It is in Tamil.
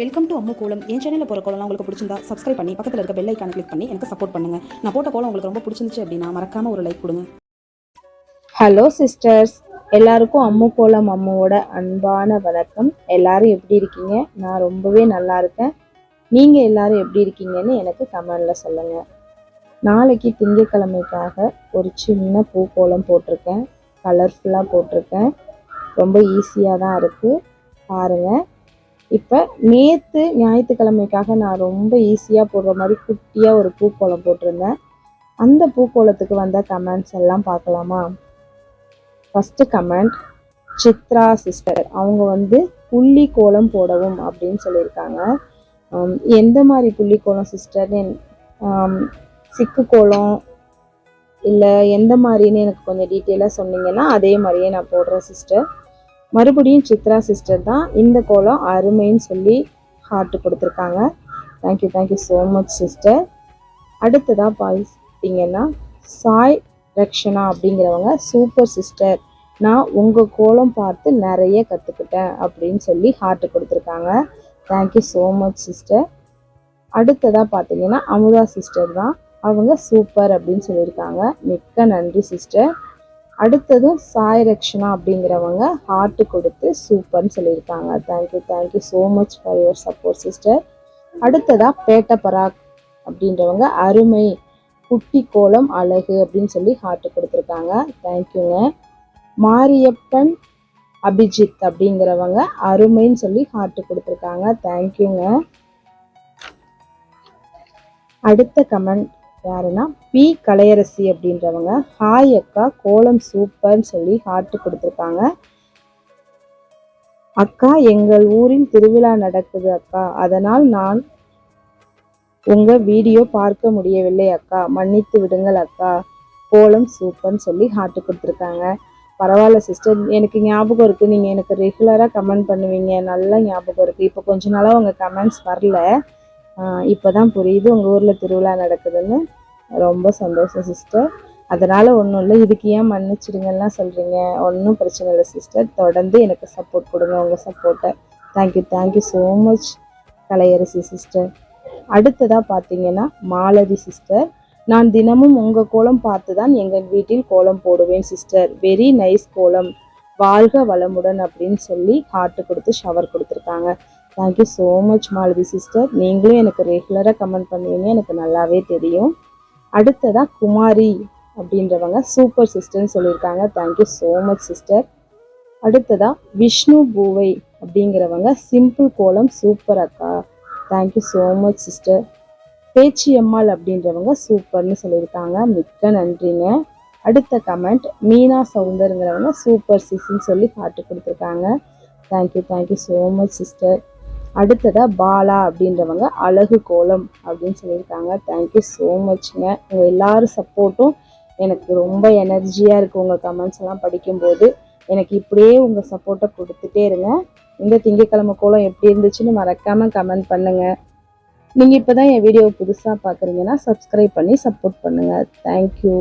வெல்கம் டு அம்மு கோலம். என் சேனலில் போகிற கோலம் உங்களுக்கு பிடிச்சிருந்தா சப்ஸ்கிரைப் பண்ணி பக்கத்தில் இருக்க பெல் ஐக்கான கிளிக் பண்ணி எனக்கு சப்போர்ட் பண்ணுங்க. நான் போட்ட கோலம் உங்களுக்கு ரொம்ப பிடிச்சிருந்துச்சு அப்படின்னா மறக்காம ஒரு லைக் கொடுங்க. ஹலோ சிஸ்டர்ஸ் எல்லாருக்கும் அம்மு கோலம் அம்முவோட அன்பான வணக்கம். எல்லாரும் எப்படி இருக்கீங்க? நான் ரொம்பவே நல்லா இருக்கேன். நீங்கள் எல்லாரும் எப்படி இருக்கீங்கன்னு எனக்கு கமெண்டில் சொல்லுங்கள் நாளைக்கு திங்கட்கிழமைக்காக ஒரு சின்ன பூ கோலம் போட்டிருக்கேன். கலர்ஃபுல்லாக போட்டிருக்கேன். ரொம்ப ஈஸியாக தான் இருக்குது பாருங்கள் இப்போ நேற்று ஞாயிற்றுக்கிழமைக்காக நான் ரொம்ப ஈஸியாக போடுற மாதிரி குட்டியாக ஒரு பூக்கோலம் போட்டிருந்தேன். அந்த பூக்கோலத்துக்கு வந்த கமெண்ட்ஸ் எல்லாம் பார்க்கலாமா? ஃபஸ்ட்டு கமெண்ட் சித்ரா சிஸ்டர் அவங்க வந்து புள்ளி கோலம் போடவும் அப்படின்னு சொல்லியிருக்காங்க. எந்த மாதிரி புள்ளி கோலம் சிஸ்டர்னு சிக்கு கோலம் இல்லை எந்த மாதிரின்னு எனக்கு கொஞ்சம் டீட்டெயிலாக சொன்னீங்கன்னா அதே மாதிரியே நான் போடுறேன் சிஸ்டர் மறுபடியும் சித்ரா சிஸ்டர் தான் இந்த கோலம் அருமைன்னு சொல்லி ஹார்ட் கொடுத்துருக்காங்க. Thank you thank you so much sister அடுத்ததாக பார்த்தீங்கன்னா சாய் ரக்ஷனா அப்படிங்கிறவங்க சூப்பர் சிஸ்டர் நான் உங்கள் கோலம் பார்த்து நிறைய கற்றுக்கிட்டேன் அப்படின்னு சொல்லி ஹார்ட் கொடுத்துருக்காங்க. தேங்க்யூ ஸோ மச் சிஸ்டர் அடுத்ததாக பார்த்தீங்கன்னா அமுதா சிஸ்டர் தான். அவங்க சூப்பர் அப்படின்னு சொல்லியிருக்காங்க. மிக்க நன்றி சிஸ்டர் அடுத்ததும் சாய் ரக்ஷனா அப்படிங்கிறவங்க ஹார்ட் கொடுத்து சூப்பர்னு சொல்லியிருக்காங்க. Thank you thank you so much for your support sister அடுத்ததாக பேட்ட பராக் அப்படின்றவங்க அருமை குட்டி கோலம் அழகு அப்படின்னு சொல்லி ஹார்ட் கொடுத்துருக்காங்க. தேங்க்யூங்க மாரியப்பன் அபிஜித் அப்படிங்கிறவங்க அருமைன்னு சொல்லி ஹார்ட் கொடுத்துருக்காங்க. தேங்க்யூங்க அடுத்த கமெண்ட் யாருன்னா பி. கலையரசி அப்படின்றவங்க. ஹாய் அக்கா கோலம் சூப்பர்னு சொல்லி ஹார்ட் கொடுத்துருக்காங்க. அக்கா எங்கள் ஊரின் திருவிழா நடக்குது அக்கா. அதனால் நான் உங்க வீடியோ பார்க்க முடியவில்லை அக்கா. மன்னித்து விடுங்கள் அக்கா. கோலம் சூப்பர்னு சொல்லி ஹார்ட் கொடுத்துருக்காங்க. பரவாயில்ல சிஸ்டர் எனக்கு ஞாபகம் இருக்குது நீங்கள் எனக்கு ரெகுலராக கமெண்ட் பண்ணுவீங்க. நல்லா ஞாபகம் இருக்குது இப்போ கொஞ்ச நாளாக உங்கள் கமெண்ட்ஸ் வரல. இப்போ தான் புரியுது உங்கள் ஊரில் திருவிழா நடக்குதுன்னு. ரொம்ப சந்தோஷம் சிஸ்டர் அதனால் ஒன்றும் இல்லை. இதுக்கு ஏன் மன்னிச்சிடுங்கலாம் சொல்கிறீங்க ஒன்றும் பிரச்சனை இல்லை சிஸ்டர் தொடர்ந்து எனக்கு சப்போர்ட் கொடுங்க. உங்கள் சப்போர்ட்டை thank you thank you so much Kalaiyarasi sister அடுத்ததாக பார்த்தீங்கன்னா மாலதி சிஸ்டர் நான் தினமும் உங்கள் கோலம் பார்த்து தான் எங்கள் வீட்டில் கோலம் போடுவேன் சிஸ்டர் வெரி நைஸ் கோலம். வாழ்க வளமுடன் அப்படின்னு சொல்லி ஹார்ட்டு கொடுத்து ஷவர் கொடுத்துருக்காங்க. Thank you so much Malathi sister நீங்களும் எனக்கு ரெகுலராக கமெண்ட் பண்ணுவீங்க எனக்கு நல்லாவே தெரியும். அடுத்ததாக குமாரி அப்படின்றவங்க சூப்பர் சிஸ்டர்னு சொல்லியிருக்காங்க. தேங்க்யூ ஸோ மச் சிஸ்டர் அடுத்ததாக விஷ்ணு பூவை அப்படிங்கிறவங்க சிம்பிள் கோலம் சூப்பர் அக்கா. Thank you so much sister Pechiammal அப்படின்றவங்க சூப்பர்னு சொல்லியிருக்காங்க. மிக்க நன்றிங்க. அடுத்த கமெண்ட் மீனா சவுந்தருங்கிறவங்க சூப்பர் சிஸ்ன்னு சொல்லி பாட்டு கொடுத்துருக்காங்க. Thank you thank you so much sister அடுத்ததாக பாலா அப்படின்றவங்க அழகு கோலம் அப்படின்னு சொல்லியிருக்காங்க. தேங்க்யூ ஸோ மச்ங்க உங்கள் எல்லாரும் சப்போர்ட்டும் எனக்கு ரொம்ப எனர்ஜியாக இருக்குது உங்கள் கமெண்ட்ஸ் எல்லாம் படிக்கும்போது. எனக்கு இப்படியே உங்கள் சப்போர்ட்டை கொடுத்துட்டே இருங்க. இந்த திங்கட்கிழமை கோலம் எப்படி இருந்துச்சுன்னு மறக்காமல் கமெண்ட் பண்ணுங்கள் நீங்கள் இப்போ தான் என் வீடியோ புதுசாக பார்க்குறீங்கன்னா சப்ஸ்கிரைப் பண்ணி சப்போர்ட் பண்ணுங்கள் தேங்க்யூ